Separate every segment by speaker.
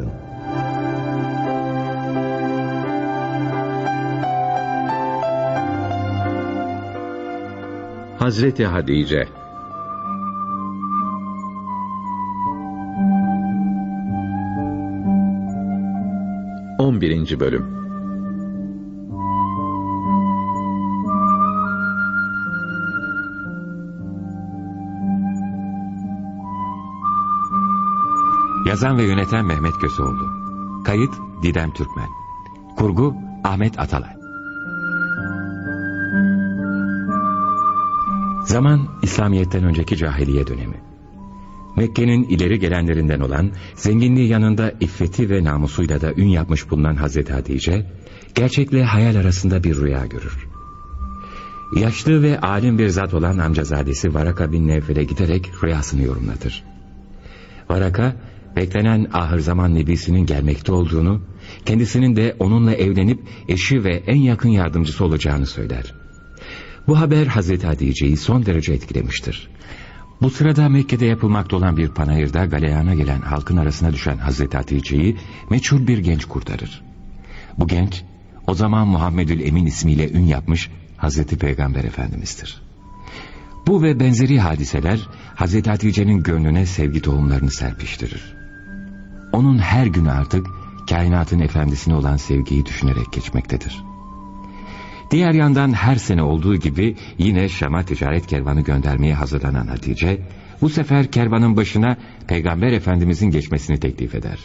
Speaker 1: Yarın.
Speaker 2: Hazreti Hadice On birinci Bölüm
Speaker 3: Yazan ve yöneten Mehmet Köseoğlu. Kayıt Didem Türkmen. Kurgu Ahmet Atalay. Zaman İslamiyet'ten önceki cahiliye dönemi. Mekke'nin ileri gelenlerinden olan, zenginliği yanında iffeti ve namusuyla da ün yapmış bulunan Hazreti Hatice, gerçekle hayal arasında bir rüya görür. Yaşlı ve alim bir zat olan amcazadesi Varaka bin Nevfel'e giderek rüyasını yorumlatır. Varaka, beklenen ahır zaman nebisinin gelmekte olduğunu, kendisinin de onunla evlenip eşi ve en yakın yardımcısı olacağını söyler. Bu haber Hazreti Hatice'yi son derece etkilemiştir. Bu sırada Mekke'de yapılmakta olan bir panayırda galeyana gelen halkın arasına düşen Hazreti Hatice'yi meçhul bir genç kurtarır. Bu genç, o zaman Muhammedül Emin ismiyle ün yapmış Hazreti Peygamber Efendimiz'dir. Bu ve benzeri hadiseler Hazreti Hatice'nin gönlüne sevgi tohumlarını serpiştirir. Onun her günü artık kainatın efendisine olan sevgiyi düşünerek geçmektedir. Diğer yandan her sene olduğu gibi yine Şam'a ticaret kervanı göndermeye hazırlanan Hatice, bu sefer kervanın başına Peygamber Efendimizin geçmesini teklif eder.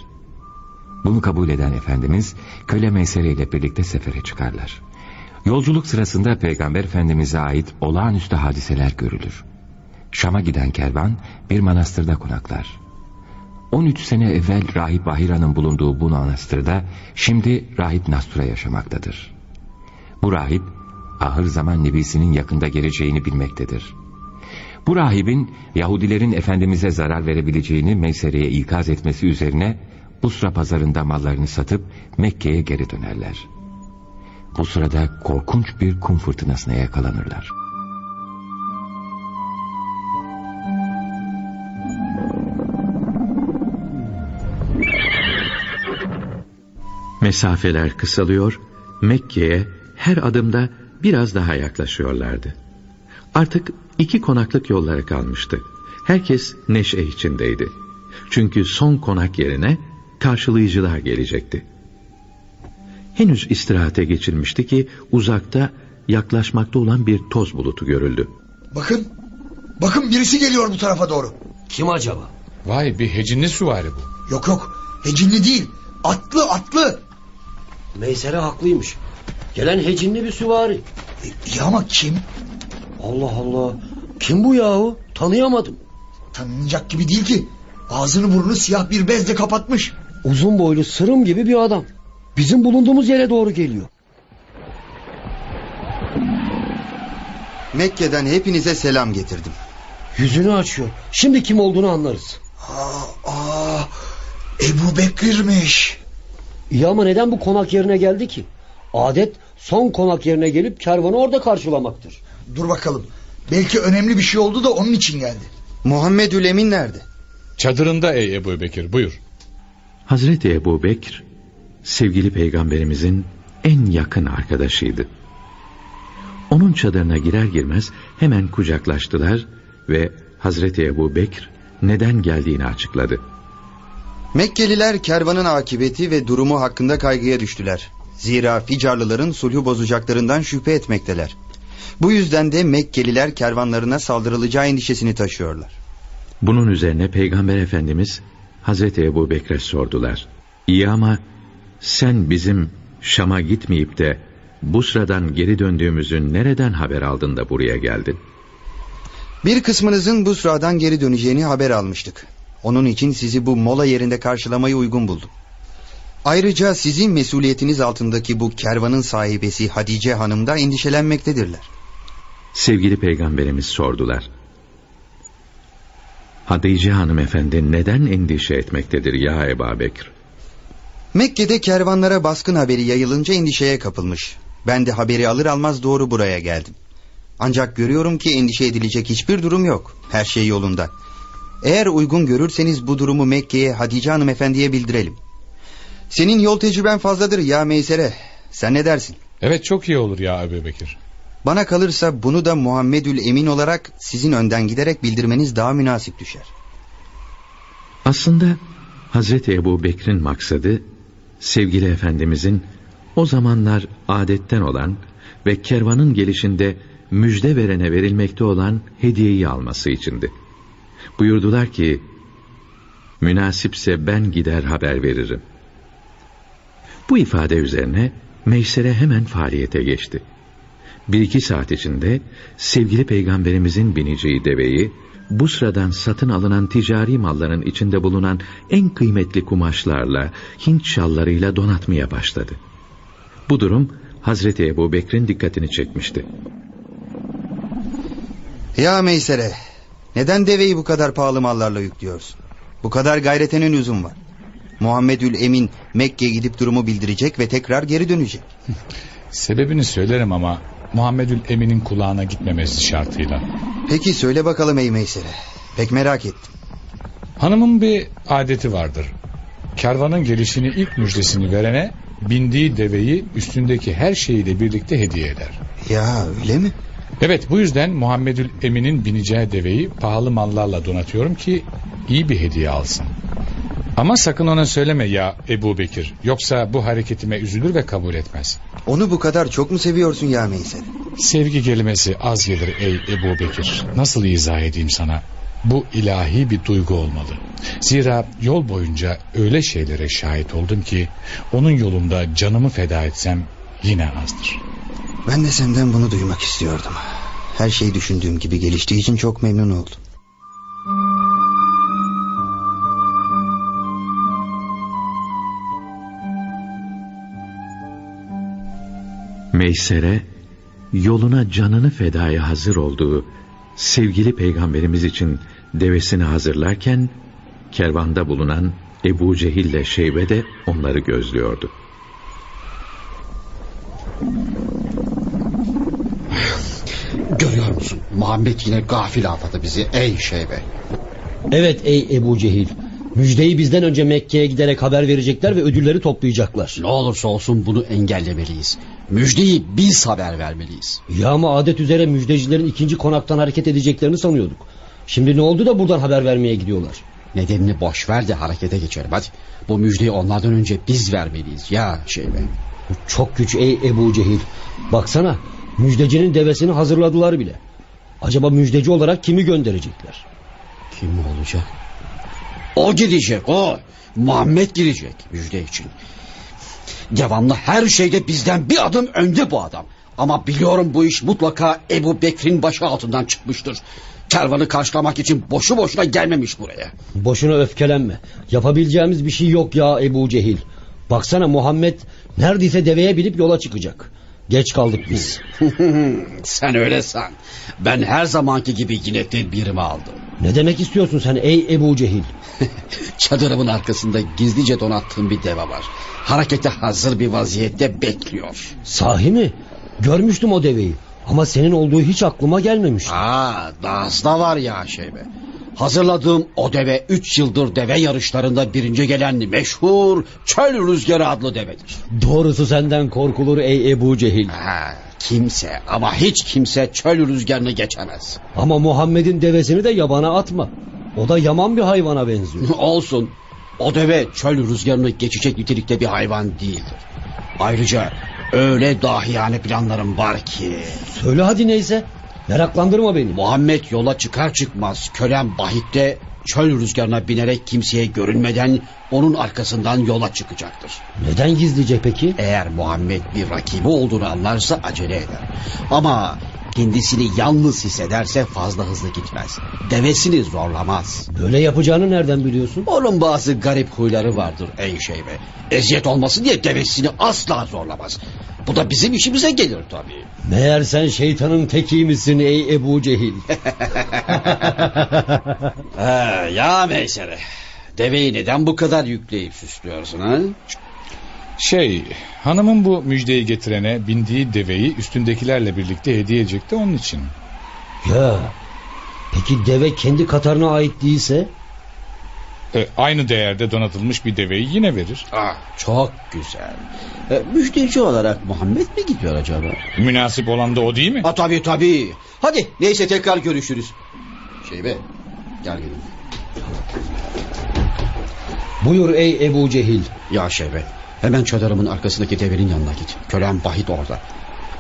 Speaker 3: Bunu kabul eden Efendimiz, köle Meysere ile birlikte sefere çıkarlar. Yolculuk sırasında Peygamber Efendimiz'e ait olağanüstü hadiseler görülür. Şam'a giden kervan bir manastırda konaklar. 13 sene evvel Rahip Bahira'nın bulunduğu bu manastırda şimdi Rahip Nastur'a yaşamaktadır. Bu rahip ahır zaman nebisinin yakında geleceğini bilmektedir. Bu rahibin Yahudilerin Efendimiz'e zarar verebileceğini Meysere'ye ikaz etmesi üzerine Busra pazarında mallarını satıp Mekke'ye geri dönerler. Bu sırada korkunç bir kum fırtınasına yakalanırlar.
Speaker 2: Mesafeler kısalıyor, Mekke'ye her adımda biraz daha yaklaşıyorlardı. Artık iki konaklık yolları kalmıştı. Herkes neşe içindeydi. Çünkü son konak yerine karşılayıcılar gelecekti. Henüz istirahate geçilmişti ki uzakta yaklaşmakta olan bir toz bulutu görüldü.
Speaker 4: Bakın, bakın birisi geliyor bu tarafa doğru.
Speaker 5: Kim acaba?
Speaker 6: Vay bir hecinli süvari bu.
Speaker 4: Yok yok, hecinli değil, atlı atlı.
Speaker 5: Meysere haklıymış. Gelen hecinli bir süvari.
Speaker 4: E, iyi ama kim?
Speaker 5: Allah Allah. Kim bu yahu? Tanıyamadım.
Speaker 4: Tanınacak gibi değil ki. Ağzını burnunu siyah bir bezle kapatmış.
Speaker 5: Uzun boylu sırım gibi bir adam. Bizim bulunduğumuz yere doğru geliyor.
Speaker 7: Mekke'den hepinize selam getirdim.
Speaker 5: Yüzünü açıyor. Şimdi kim olduğunu anlarız.
Speaker 4: Aa, aa, Ebu Bekir'miş.
Speaker 5: İyi ama neden bu konak yerine geldi ki? Adet son konak yerine gelip kervanı orada karşılamaktır.
Speaker 4: Dur bakalım. Belki önemli bir şey oldu da onun için geldi.
Speaker 7: Muhammedül Emin nerede?
Speaker 6: Çadırında ey Ebu Bekir buyur.
Speaker 2: Hazreti Ebu Bekir, sevgili peygamberimizin en yakın arkadaşıydı. Onun çadırına girer girmez hemen kucaklaştılar ve Hazreti Ebu Bekir neden geldiğini açıkladı.
Speaker 7: Mekkeliler kervanın akıbeti ve durumu hakkında kaygıya düştüler. Zira Ficarlıların sulhu bozacaklarından şüphe etmekteler. Bu yüzden de Mekkeliler kervanlarına saldırılacağı endişesini taşıyorlar.
Speaker 2: Bunun üzerine Peygamber Efendimiz Hazreti Ebu Bekir'e sordular. İyi ama sen bizim Şam'a gitmeyip de bu sıradan geri döndüğümüzün nereden haber aldın da buraya geldin?
Speaker 7: Bir kısmınızın bu sıradan geri döneceğini haber almıştık. Onun için sizi bu mola yerinde karşılamayı uygun buldum. Ayrıca sizin mesuliyetiniz altındaki bu kervanın sahibesi Hadice Hanım da endişelenmektedirler.
Speaker 2: Sevgili peygamberimiz sordular. Hadice hanımefendi neden endişe etmektedir ya Ebu Bekir?
Speaker 7: Mekke'de kervanlara baskın haberi yayılınca endişeye kapılmış. Ben de haberi alır almaz doğru buraya geldim. Ancak görüyorum ki endişe edilecek hiçbir durum yok. Her şey yolunda. Eğer uygun görürseniz bu durumu Mekke'ye Hatice Hanım Efendi'ye bildirelim. Senin yol tecrüben fazladır ya Meysere. Sen ne dersin?
Speaker 6: Evet çok iyi olur ya Ebu Bekir.
Speaker 7: Bana kalırsa bunu da Muhammedül Emin olarak sizin önden giderek bildirmeniz daha münasip düşer.
Speaker 2: Aslında Hazreti Ebu Bekir'in maksadı sevgili Efendimizin o zamanlar adetten olan ve kervanın gelişinde müjde verene verilmekte olan hediyeyi alması içindi. Buyurdular ki münasipse ben gider haber veririm. Bu ifade üzerine Meysere hemen faaliyete geçti. Bir iki saat içinde sevgili peygamberimizin bineceği deveyi bu sıradan satın alınan ticari malların içinde bulunan en kıymetli kumaşlarla, Hint şallarıyla donatmaya başladı. Bu durum Hazreti Ebu Bekir'in dikkatini çekmişti.
Speaker 7: Ya Meysere, neden deveyi bu kadar pahalı mallarla yüklüyorsun? Bu kadar gayretenin lüzum var. Muhammedül Emin Mekke'ye gidip durumu bildirecek ve tekrar geri dönecek.
Speaker 6: Sebebini söylerim ama Muhammedül Emin'in kulağına gitmemesi şartıyla.
Speaker 7: Peki söyle bakalım ey Meysere. Pek merak ettim.
Speaker 6: Hanımın bir adeti vardır. Kervanın gelişini ilk müjdesini verene bindiği deveyi üstündeki her şeyiyle birlikte hediye eder.
Speaker 7: Ya öyle mi?
Speaker 6: Evet bu yüzden Muhammedül Emin'in bineceği deveyi pahalı mallarla donatıyorum ki iyi bir hediye alsın. Ama sakın ona söyleme ya Ebu Bekir. Yoksa bu hareketime üzülür ve kabul etmez.
Speaker 7: Onu bu kadar çok mu seviyorsun ya Meysere?
Speaker 6: Sevgi kelimesi az gelir ey Ebu Bekir. Nasıl izah edeyim sana? Bu ilahi bir duygu olmalı. Zira yol boyunca öyle şeylere şahit oldum ki... ...onun yolunda canımı feda etsem yine azdır.
Speaker 7: Ben de senden bunu duymak istiyordum. Her şey düşündüğüm gibi geliştiği için çok memnun oldum.
Speaker 2: Meysere, yoluna canını fedaya hazır olduğu sevgili peygamberimiz için devesini hazırlarken, kervanda bulunan Ebu Cehil ile Şeybe de onları gözlüyordu.
Speaker 1: Muhammed yine gafil avladı bizi ey şeybe.
Speaker 5: Evet ey Ebu Cehil. Müjdeyi bizden önce Mekke'ye giderek haber verecekler ve ödülleri toplayacaklar.
Speaker 1: Ne olursa olsun bunu engellemeliyiz. Müjdeyi biz haber vermeliyiz.
Speaker 5: Ya ama adet üzere müjdecilerin ikinci konaktan hareket edeceklerini sanıyorduk. Şimdi ne oldu da buradan haber vermeye gidiyorlar?
Speaker 1: Nedenini boş ver de harekete geçelim hadi. Bu müjdeyi onlardan önce biz vermeliyiz ya şeybe.
Speaker 5: Çok güç ey Ebu Cehil. Baksana müjdecinin devesini hazırladılar bile. Acaba müjdeci olarak kimi gönderecekler?
Speaker 1: Kim olacak? O gidecek o. Muhammed girecek müjde için. Devamlı her şeyde bizden bir adım önde bu adam. Ama biliyorum bu iş mutlaka Ebu Bekir'in başı altından çıkmıştır. Kervanı karşılamak için boşu boşuna gelmemiş buraya.
Speaker 5: Boşuna öfkelenme. Yapabileceğimiz bir şey yok ya Ebu Cehil. Baksana Muhammed neredeyse deveye binip yola çıkacak. Geç kaldık biz.
Speaker 1: Sen öyle san. Ben her zamanki gibi yine tedbirimi aldım.
Speaker 5: Ne demek istiyorsun sen ey Ebu Cehil?
Speaker 1: Çadırımın arkasında gizlice donattığım bir deve var. Harekete hazır bir vaziyette bekliyor.
Speaker 5: Sahi mi? Görmüştüm o deveyi. Ama senin olduğu hiç aklıma gelmemiş.
Speaker 1: Aa, dahası da var ya şeybe. Hazırladığım o deve üç yıldır deve yarışlarında birinci gelen meşhur çöl rüzgarı adlı devedir.
Speaker 5: Doğrusu senden korkulur ey Ebu Cehil.
Speaker 1: Ha, kimse ama hiç kimse çöl rüzgarını geçemez.
Speaker 5: Ama Muhammed'in devesini de yabana atma. O da yaman bir hayvana benziyor.
Speaker 1: Olsun. O deve çöl rüzgarını geçecek nitelikte bir hayvan değildir. Ayrıca öyle dahiyane planlarım var ki...
Speaker 5: Söyle hadi neyse. Meraklandırma beni.
Speaker 1: Muhammed yola çıkar çıkmaz kölem Bahit'te çöl rüzgarına binerek kimseye görünmeden onun arkasından yola çıkacaktır.
Speaker 5: Neden gizlice peki?
Speaker 1: Eğer Muhammed bir rakibi olduğunu anlarsa acele eder. Ama kendisini yalnız hissederse fazla hızlı gitmez. Devesini zorlamaz.
Speaker 5: Böyle yapacağını nereden biliyorsun?
Speaker 1: Onun bazı garip huyları vardır ey şeybe. Eziyet olmasın diye devesini asla zorlamaz. Bu da bizim işimize gelir tabii.
Speaker 5: Meğer sen şeytanın tekiymişsin ey Ebu Cehil.
Speaker 1: He, ya Meysere. Deveyi neden bu kadar yükleyip süslüyorsun ha?
Speaker 6: Şey hanımın bu müjdeyi getirene bindiği deveyi üstündekilerle birlikte hediye edecekti onun için.
Speaker 5: ya Peki deve kendi Katarına ait değilse?
Speaker 6: E, aynı değerde donatılmış bir deveyi yine verir.
Speaker 1: Ah, çok güzel. E, müjdeci olarak Muhammed mi gidiyor acaba?
Speaker 6: Münasip olan da o değil mi?
Speaker 1: Ha tabii tabii. Hadi neyse tekrar görüşürüz. Şeybe gel gelin.
Speaker 5: Buyur ey Ebu Cehil.
Speaker 1: Ya Şeybe hemen çadırımın arkasındaki devenin yanına git. Kölem Bahit orada.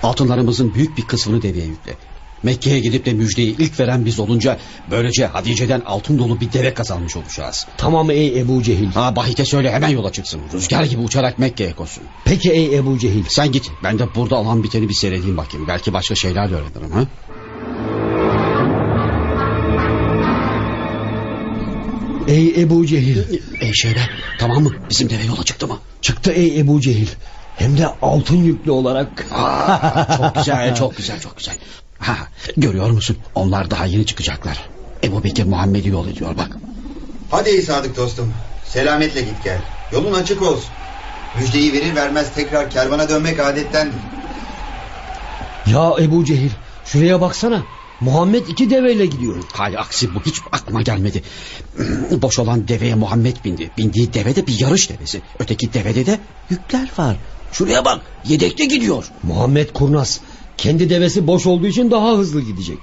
Speaker 1: Altınlarımızın büyük bir kısmını deveye yükle. Mekke'ye gidip de müjdeyi ilk veren biz olunca böylece Hatice'den altın dolu bir deve kazanmış olacağız.
Speaker 5: Tamam ey Ebu Cehil.
Speaker 1: Ha Bahit'e söyle hemen yola çıksın. Rüzgar gibi uçarak Mekke'ye koşsun.
Speaker 5: Peki ey Ebu Cehil.
Speaker 1: Sen git ben de burada olan biteni bir seyredeyim bakayım. Belki başka şeyler de öğrenirim ha.
Speaker 5: Ey Ebu Cehil.
Speaker 1: Ey Şeybe tamam mı? Bizim deve yola çıktı mı?
Speaker 5: Çıktı ey Ebu Cehil. Hem de altın yüklü olarak.
Speaker 1: Aa, çok güzel, çok güzel, çok güzel. Ha, görüyor musun? Onlar daha yeni çıkacaklar. Ebu Bekir Muhammed'i yol ediyor bak.
Speaker 7: Hadi ey sadık dostum. Selametle git gel. Yolun açık olsun. Müjdeyi verir vermez tekrar kervana dönmek adettendir.
Speaker 5: Ya Ebu Cehil şuraya baksana. Muhammed iki deveyle gidiyor.
Speaker 1: Hay aksi bu hiç aklıma gelmedi. Boş olan deveye Muhammed bindi. Bindiği deve de bir yarış devesi. Öteki devede de yükler var. Şuraya bak yedekte gidiyor.
Speaker 5: Muhammed kurnaz. Kendi devesi boş olduğu için daha hızlı gidecek.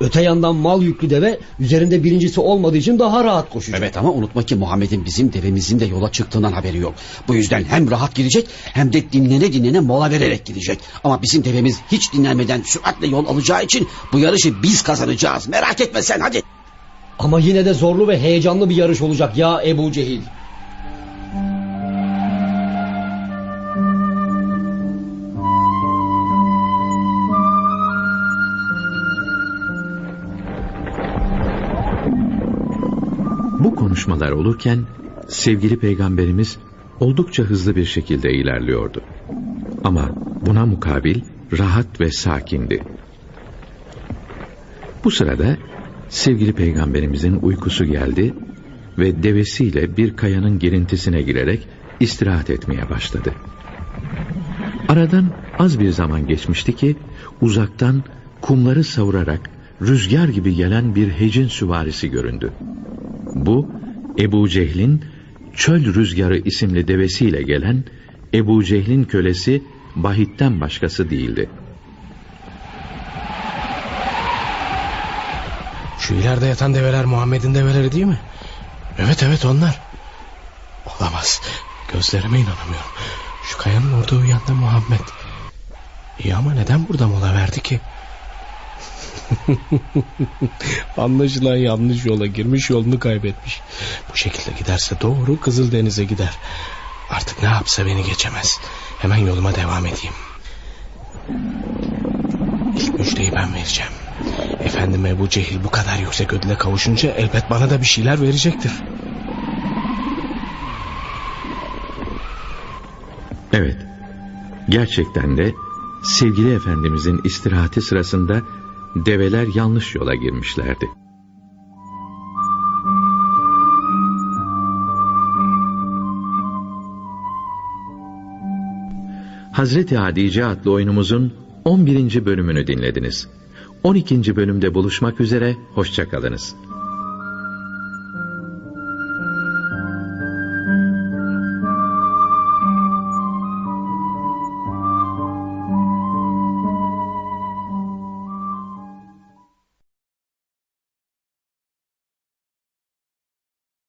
Speaker 5: Öte yandan mal yüklü deve üzerinde birincisi olmadığı için daha rahat koşacak.
Speaker 1: Evet ama unutma ki Muhammed'in bizim devemizin de yola çıktığından haberi yok. Bu yüzden hem rahat gidecek hem de dinlene dinlene mola vererek gidecek. Ama bizim devemiz hiç dinlenmeden süratle yol alacağı için bu yarışı biz kazanacağız. Merak etme sen hadi.
Speaker 5: Ama yine de zorlu ve heyecanlı bir yarış olacak ya Ebu Cehil.
Speaker 2: Bu konuşmalar olurken sevgili peygamberimiz oldukça hızlı bir şekilde ilerliyordu. Ama buna mukabil rahat ve sakindi. Bu sırada sevgili peygamberimizin uykusu geldi ve devesiyle bir kayanın girintisine girerek istirahat etmeye başladı. Aradan az bir zaman geçmişti ki uzaktan kumları savurarak rüzgar gibi gelen bir hecin süvarisi göründü. Bu Ebu Cehil'in Çöl Rüzgarı isimli devesiyle gelen Ebu Cehil'in kölesi Bahit'ten başkası değildi.
Speaker 8: Şu ileride yatan develer Muhammed'in develeri değil mi? Evet evet onlar. Olamaz. Gözlerime inanamıyorum. Şu kayanın orada uyuyan da Muhammed. İyi ama neden burada mola verdi ki? Anlaşılan yanlış yola girmiş yolunu kaybetmiş. Bu şekilde giderse doğru Kızıldeniz'e gider. Artık ne yapsa beni geçemez. Hemen yoluma devam edeyim. İlk müjdeyi ben vereceğim. Efendim Ebu Cehil bu kadar yüksek ödüle kavuşunca elbet bana da bir şeyler verecektir.
Speaker 2: Evet, gerçekten de sevgili Efendimizin istirahati sırasında develer yanlış yola girmişlerdi. Hazreti Hadice adlı oyunumuzun 11. bölümünü dinlediniz. 12. bölümde buluşmak üzere, hoşçakalınız.